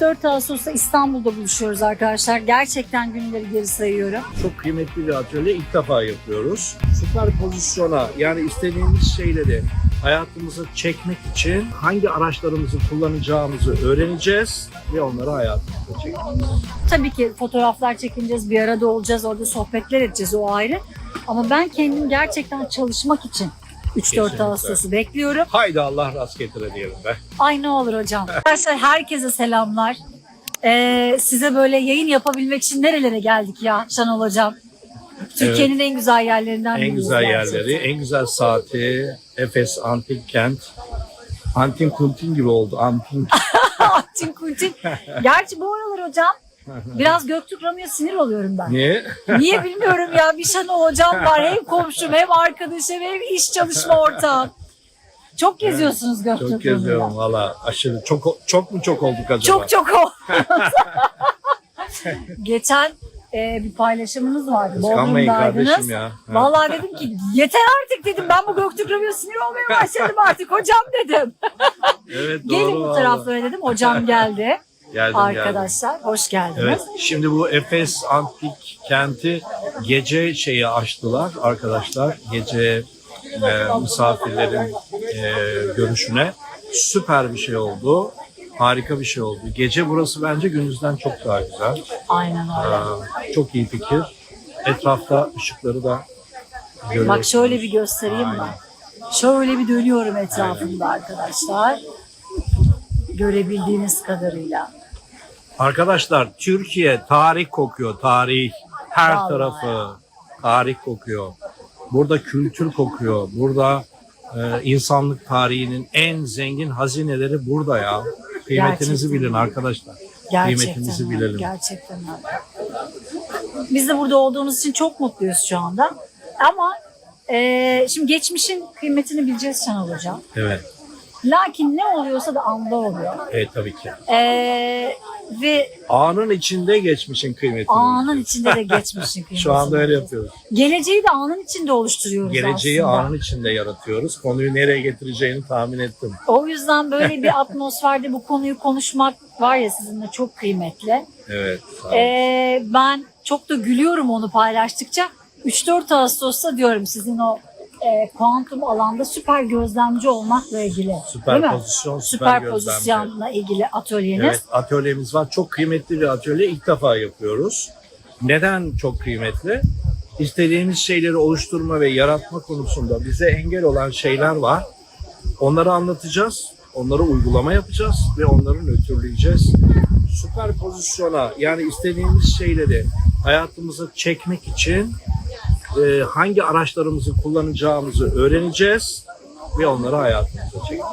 3-4 Ağustos'ta İstanbul'da buluşuyoruz arkadaşlar. Gerçekten günleri geri sayıyorum. Çok kıymetli bir atölye ilk defa yapıyoruz. Süper pozisyona yani istediğimiz şeyleri hayatımıza çekmek için hangi araçlarımızı kullanacağımızı öğreneceğiz ve onları hayatımıza çekeceğiz. Tabii ki fotoğraflar çekineceğiz, bir arada olacağız, orada sohbetler edeceğiz o ayrı. Ama ben kendim gerçekten çalışmak için 3-4 Kesinlikle. Ağustos'u bekliyorum. Haydi Allah rast getire diyelim be. Ay ne olur hocam. Arkadaşlar herkese selamlar. Ee, size böyle yayın yapabilmek için nerelere geldik ya Şenol hocam? Türkiye'nin en güzel yerlerinden En biriyiz güzel gerçekten. yerleri, en güzel saati, Efes Antik Kent. Antin Kuntin gibi oldu. Antin. Antin kuntin. Gerçi bu aralar hocam biraz Göktürk Ramya sinir oluyorum ben. Niye? Niye bilmiyorum ya. Bir Şenol hocam var. Hem komşum hem arkadaşım hem iş çalışma ortağım. Çok geziyorsunuz Göktürk Çok geziyorum valla. Aşırı. Çok, çok mu çok olduk acaba? Çok çok o. Geçen e, bir paylaşımınız vardı. Kıskanmayın Bodrum'daydınız. kardeşim ya. Ha. Vallahi dedim ki yeter artık dedim. Ben bu Göktürk Ramya sinir olmaya başladım artık hocam dedim. Evet doğru. Gelin bu valla. taraflara dedim. Hocam geldi. Geldim, geldim. Arkadaşlar hoş geldiniz. Evet. Şimdi bu Efes Antik Kenti gece şeyi açtılar arkadaşlar. Gece e, misafirlerin e, görüşüne. Süper bir şey oldu. Harika bir şey oldu. Gece burası bence gündüzden çok daha güzel. Aynen öyle. Ee, çok iyi fikir. Etrafta ışıkları da görüyorsunuz. Bak şöyle bir göstereyim Aynen. ben. Şöyle bir dönüyorum etrafımda arkadaşlar. Görebildiğiniz kadarıyla. Arkadaşlar Türkiye tarih kokuyor tarih. Her Vallahi. tarafı tarih kokuyor. Burada kültür kokuyor. Burada e, insanlık tarihinin en zengin hazineleri burada ya. Kıymetinizi Gerçekten. bilin arkadaşlar. Gerçekten Kıymetinizi öyle, bilelim. Gerçekten öyle. Biz de burada olduğunuz için çok mutluyuz şu anda. Ama e, şimdi geçmişin kıymetini bileceğiz Şenol Hocam. Evet. Lakin ne oluyorsa da anda oluyor. Evet tabii ki. E, ve Anın içinde geçmişin kıymetini. anın içinde de geçmişin kıymetini. Şu anda öyle yapıyoruz. Geleceği de anın içinde oluşturuyoruz Geleceği aslında. anın içinde yaratıyoruz. Konuyu nereye getireceğini tahmin ettim. O yüzden böyle bir atmosferde bu konuyu konuşmak var ya sizinle çok kıymetli. Evet. Ee, ben çok da gülüyorum onu paylaştıkça. 3-4 Ağustos'ta diyorum sizin o e, kuantum alanda süper gözlemci olmakla ilgili. Süper değil mi? pozisyon, süper, Süper gözlemci. pozisyonla ilgili atölyeniz. Evet, atölyemiz var. Çok kıymetli bir atölye. İlk defa yapıyoruz. Neden çok kıymetli? İstediğimiz şeyleri oluşturma ve yaratma konusunda bize engel olan şeyler var. Onları anlatacağız. Onları uygulama yapacağız ve onları nötrleyeceğiz. Süper pozisyona yani istediğimiz şeyleri hayatımıza çekmek için e, hangi araçlarımızı kullanacağımızı öğreneceğiz ve onları hayatımıza çekeceğiz.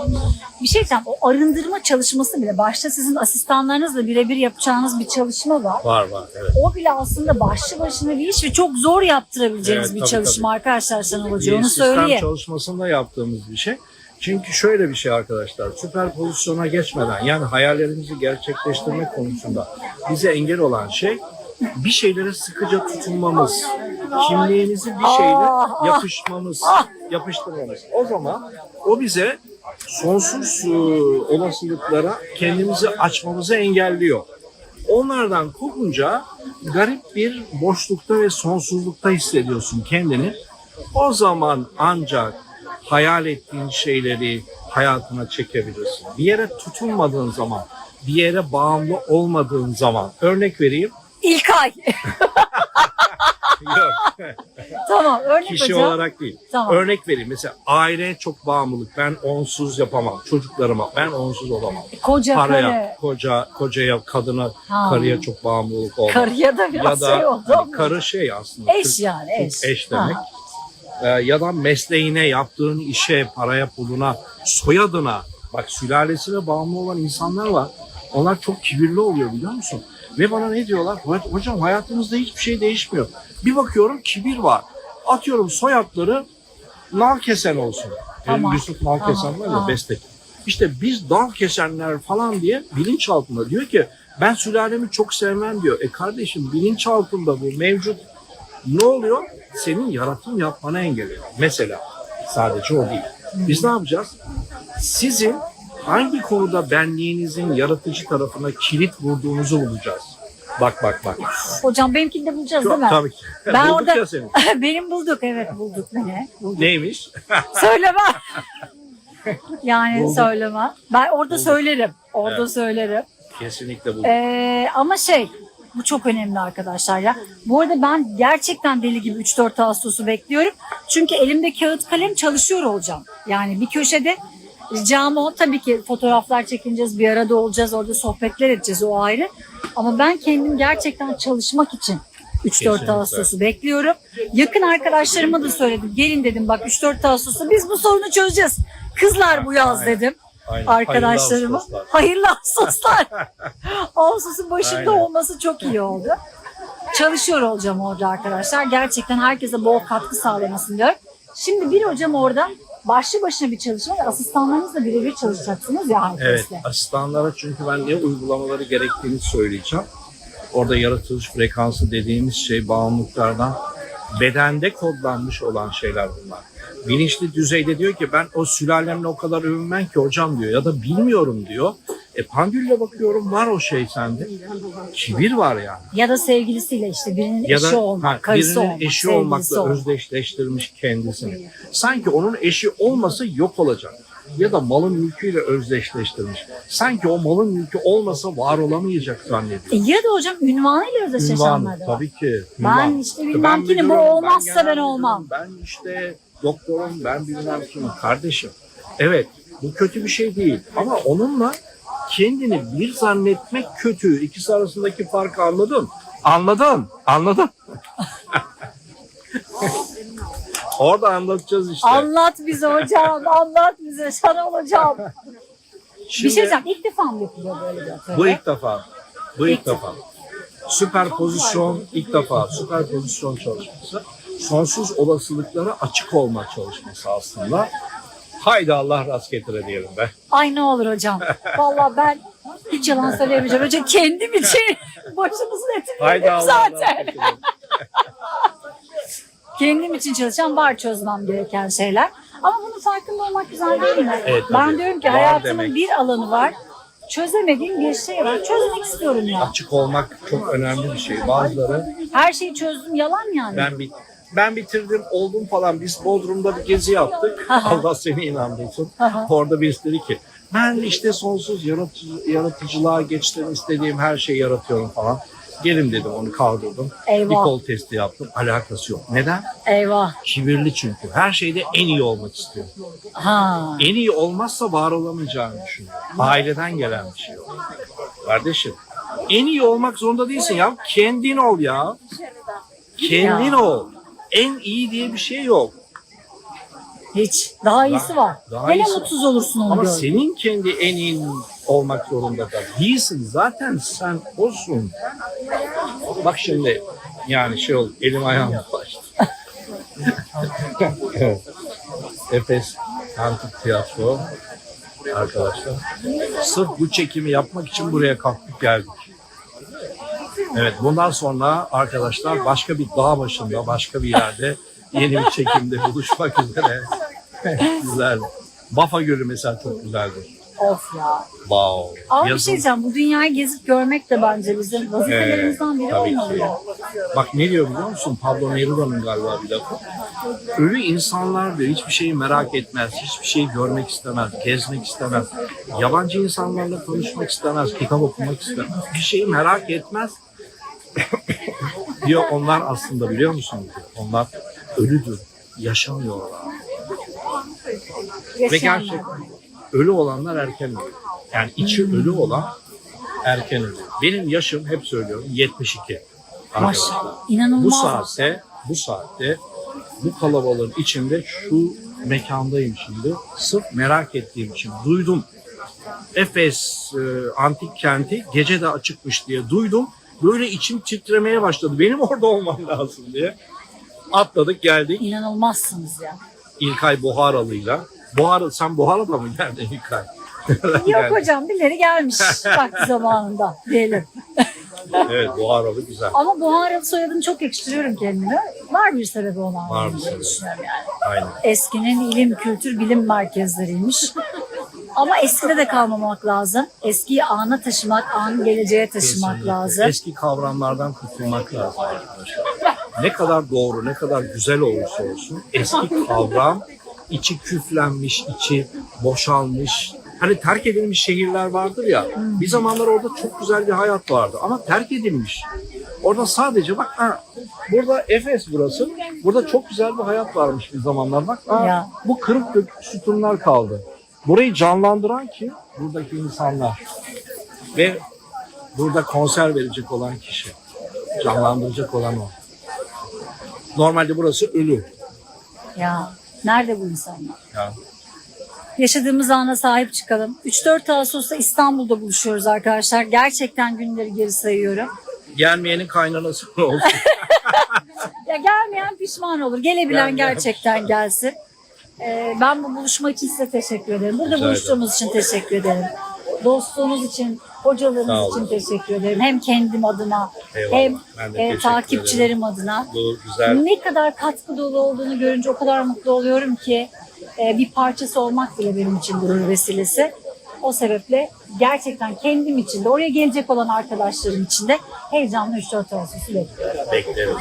Bir şey diyeceğim o arındırma çalışması bile başta sizin asistanlarınızla birebir yapacağınız bir çalışma var. Var var evet. O bile aslında başlı başına bir iş ve çok zor yaptırabileceğiniz Evet, bir tabii, çalışma arkadaşlar Şenol Hoca bir onu sistem söyleyeyim. çalışmasında yaptığımız bir şey. Çünkü şöyle bir şey arkadaşlar, süper pozisyona geçmeden yani hayallerimizi gerçekleştirmek konusunda bize engel olan şey bir şeylere sıkıca tutunmamız, kimliğimizi bir şeyle Ah, ah, yapışmamız, yapıştırmamız. O zaman o bize sonsuz e, olasılıklara kendimizi açmamızı engelliyor. Onlardan kopunca garip bir boşlukta ve sonsuzlukta hissediyorsun kendini. O zaman ancak hayal ettiğin şeyleri hayatına çekebilirsin. Bir yere tutunmadığın zaman, bir yere bağımlı olmadığın zaman, örnek vereyim. İlkay. Yok, tamam örnek kişi hocam. olarak değil. Tamam. Örnek vereyim. Mesela aileye çok bağımlılık. Ben onsuz yapamam. Çocuklarıma ben onsuz olamam. Koca Paraya, karı. koca, kocaya, kadına, Ha. karıya çok bağımlılık olmam. Karıya da biraz ya da şey oldu hani karı şey aslında. Eş Türk- yani eş. Türk eş Ha. demek. Ee, ya da mesleğine, yaptığın işe, paraya, puluna, soyadına. Bak sülalesine bağımlı olan insanlar var. Onlar çok kibirli oluyor biliyor musun? Ve bana ne diyorlar? "Ho- Hocam hayatımızda hiçbir şey değişmiyor. Bir bakıyorum kibir var. Atıyorum soyadları nal kesen olsun. Tamam. Yusuf nal kesen Tamam, var ya tamam. bestek. İşte biz dal kesenler falan diye bilinç altında diyor ki ben sülalemi çok sevmem diyor. E kardeşim bilinç altında bu mevcut. Ne oluyor? Senin yaratım yapmana engelliyor. Mesela sadece o değil. Biz ne yapacağız? Sizin hangi konuda benliğinizin yaratıcı tarafına kilit vurduğunuzu bulacağız. Bak bak bak. Hocam benimkini de bulacağız Çok, değil mi? tabii ki. Ben Bulduk orada ya seni. benim bulduk evet bulduk beni. Bulduk. Neymiş? Söyleme. yani Bulduk. söyleme. Ben orada Bulduk. söylerim. Orada Evet. söylerim. Kesinlikle bulduk. Ee, ama şey bu çok önemli arkadaşlar ya. Bu arada ben gerçekten deli gibi 3-4 Ağustos'u bekliyorum. Çünkü elimde kağıt kalem çalışıyor olacağım. Yani bir köşede ricam o tabii ki fotoğraflar çekineceğiz, bir arada olacağız, orada sohbetler edeceğiz o ayrı. Ama ben kendim gerçekten çalışmak için 3-4 Kesinlikle. Ağustos'u bekliyorum. Yakın arkadaşlarıma da söyledim. Gelin dedim bak 3-4 Ağustos'ta biz bu sorunu çözeceğiz. Kızlar bu yaz Aynen. dedim Aynen. arkadaşlarıma. Hayırlı Ağustoslar. Ağustos'un başında Aynen. olması çok iyi oldu. Çalışıyor olacağım orada arkadaşlar. Gerçekten herkese bol katkı sağlamasını diyorum. Şimdi bir hocam orada başlı başına bir çalışma ve asistanlarınızla birebir çalışacaksınız ya Evet, herkesle. asistanlara çünkü ben ne uygulamaları gerektiğini söyleyeceğim. Orada yaratılış frekansı dediğimiz şey bağımlılıklardan bedende kodlanmış olan şeyler bunlar. Bilinçli düzeyde diyor ki ben o sülalemle o kadar övünmem ki hocam diyor ya da bilmiyorum diyor. E pandülle bakıyorum var o şey sende. Kibir var yani. Ya da sevgilisiyle işte birinin Ya eşi da olmak, ha, karısı birinin olmak, eşi olmakla olmak. özdeşleştirmiş kendisini. Sanki onun eşi olmasa yok olacak. Ya da malın mülküyle özdeşleştirmiş. Sanki o malın mülkü olmasa var olamayacak zannediyor. E ya da hocam ünvanıyla özdeşleşenler de var. tabii ki. Ben ünvan. işte bilmem ki bu olmazsa ben müdürüm, olmam. Ben işte doktorum, ben bilmem kimim. Kardeşim, evet bu kötü bir şey değil. Ama onunla kendini bir zannetmek kötü. İkisi arasındaki farkı anladın. Anladın, anladın. Orada anlatacağız işte. Anlat bize hocam, anlat bize. Şenol hocam. Bir Şimdi- şey diyeceğim. İlk defa mı yapılıyor böyle bir atölye? Bu ilk defa. Bu ilk İlk defa. Süperpozisyon ilk defa. Süperpozisyon çalışması. Sonsuz olasılıklara açık olma çalışması aslında. Haydi Allah rast getire diyelim be. Ay ne olur hocam. Vallahi ben hiç yalan söyleyemeyeceğim. Hocam kendim için başımızın etini Haydi yedim Allah rast zaten. getire. Kendim için çalışan var çözmem gereken şeyler. Ama bunun farkında olmak güzel değil mi? Evet, ben tabii. diyorum ki Var hayatımın demek. bir alanı var. Çözemediğim bir şey var. Çözmek istiyorum ya. Açık olmak çok önemli bir şey. Bazıları Her şeyi çözdüm yalan yani. ben bit ben bitirdim oldum falan. Biz Bodrum'da bir gezi yaptık. Allah seni inandırsın. Orada birisi dedi ki ben işte sonsuz yaratıcı, yaratıcılığa geçtim istediğim her şeyi yaratıyorum falan. Gelin dedim onu kaldırdım. Eyvah. Bir kol testi yaptım. Alakası yok. Neden? Eyvah. Kibirli çünkü. Her şeyde en iyi olmak istiyor. Ha. En iyi olmazsa var olamayacağını düşünüyor. Aileden gelen bir şey o. Kardeşim en iyi olmak zorunda değilsin ya. Kendin ol ya. Kendin Ya. ol. En iyi diye bir şey yok. Hiç. Daha iyisi var. daha Hele iyisi var. mutsuz olursun onu Ama gör. senin kendi en iyi olmak zorunda da değilsin. Zaten sen olsun. Bak şimdi yani şey oldu elim ayağım dolaştı. Evet. Efes Antik Tiyatro arkadaşlar. Sırf bu çekimi yapmak için buraya kalktık geldik. Evet bundan sonra arkadaşlar başka bir dağ başında başka bir yerde yeni bir çekimde buluşmak üzere. Güzel. Bafa Gölü mesela çok güzeldir. Of ya. Wow. Ama bir Yazın- şey diyeceğim. Bu dünyayı gezip görmek de bence bizim vazifelerimizden biri tabii olmalı. ki. Bak ne diyor biliyor musun? Pablo Neruda'nın galiba bir lafı. Ölü insanlar diyor hiçbir şeyi merak etmez, hiçbir şeyi görmek istemez, gezmek istemez. Yabancı insanlarla konuşmak istemez, kitap okumak istemez. Bir şeyi merak etmez. diyor onlar aslında biliyor musun? Onlar ölüdür, yaşamıyorlar. Ve Yaşayanlar. gerçekten ölü olanlar erken ölüyor. Yani içi ölü olan erken ölüyor. Benim yaşım hep söylüyorum 72. arkadaşlar. Maşallah. İnanılmaz. Bu saatte, bu saatte bu kalabalığın içinde şu mekandayım şimdi. Sırf merak ettiğim için duydum. Efes e, antik kenti gece de açıkmış diye duydum. Böyle içim titremeye başladı. Benim orada olmam lazım diye. Atladık geldik İnanılmazsınız ya. İlkay Buharalı'yla. Buhara, sen Buhara'da mı geldin İlkay? Yok hocam birileri gelmiş vakti zamanında diyelim. Evet Buharalı güzel. Ama Buharalı soyadını çok yakıştırıyorum kendime. Var bir sebebi olan Var bir sebebi. düşünüyorum yani. Aynen. Eskinin ilim, kültür, bilim merkezleriymiş. Ama eskide de kalmamak lazım. Eskiyi ana taşımak, anı geleceğe taşımak Kesinlikle. lazım. Eski kavramlardan kurtulmak lazım arkadaşlar. Ne kadar doğru, ne kadar güzel olursa olsun eski kavram içi küflenmiş, içi boşalmış. Hani terk edilmiş şehirler vardır ya. Bir zamanlar orada çok güzel bir hayat vardı ama terk edilmiş. Orada sadece bak ha, burada Efes burası. Burada çok güzel bir hayat varmış bir zamanlar. Bak ha, Ya. bu kırık dökük sütunlar kaldı. Burayı canlandıran kim? Buradaki insanlar. Ve burada konser verecek olan kişi. Canlandıracak olan o. Normalde burası ölü. Ya nerede bu insanlar? Ya. Yaşadığımız ana sahip çıkalım. 3-4 Ağustos'ta İstanbul'da buluşuyoruz arkadaşlar. Gerçekten günleri geri sayıyorum. Gelmeyenin kaynanası olsun. Ya gelmeyen pişman olur. Gelebilen Gelmeyen gerçekten gelsin. Ee, ben bu buluşma için size teşekkür ederim. Burada Rica buluştuğumuz için teşekkür ederim. Dostluğunuz için, Sağ hocalarınız olun. için teşekkür ederim. Hem kendim adına Eyvallah. hem Ben de e, teşekkür takipçilerim adına. Bu güzel. Ne kadar katkı dolu olduğunu görünce o kadar mutlu oluyorum ki e, bir parçası olmak bile benim için gurur vesilesi. O sebeple gerçekten kendim için de oraya gelecek olan arkadaşlarım için de heyecanla 3-4 Ağustos'u bekliyorum. Beklerim.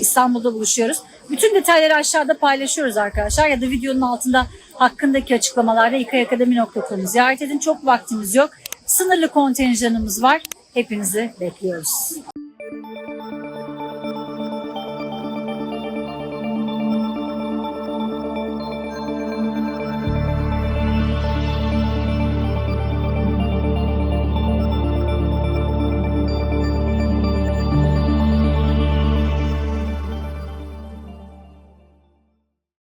İstanbul'da buluşuyoruz. Bütün detayları aşağıda paylaşıyoruz arkadaşlar ya da videonun altında hakkındaki açıklamalarda ikayakademi.com'u ziyaret edin. Çok vaktimiz yok. Sınırlı kontenjanımız var. Hepinizi bekliyoruz.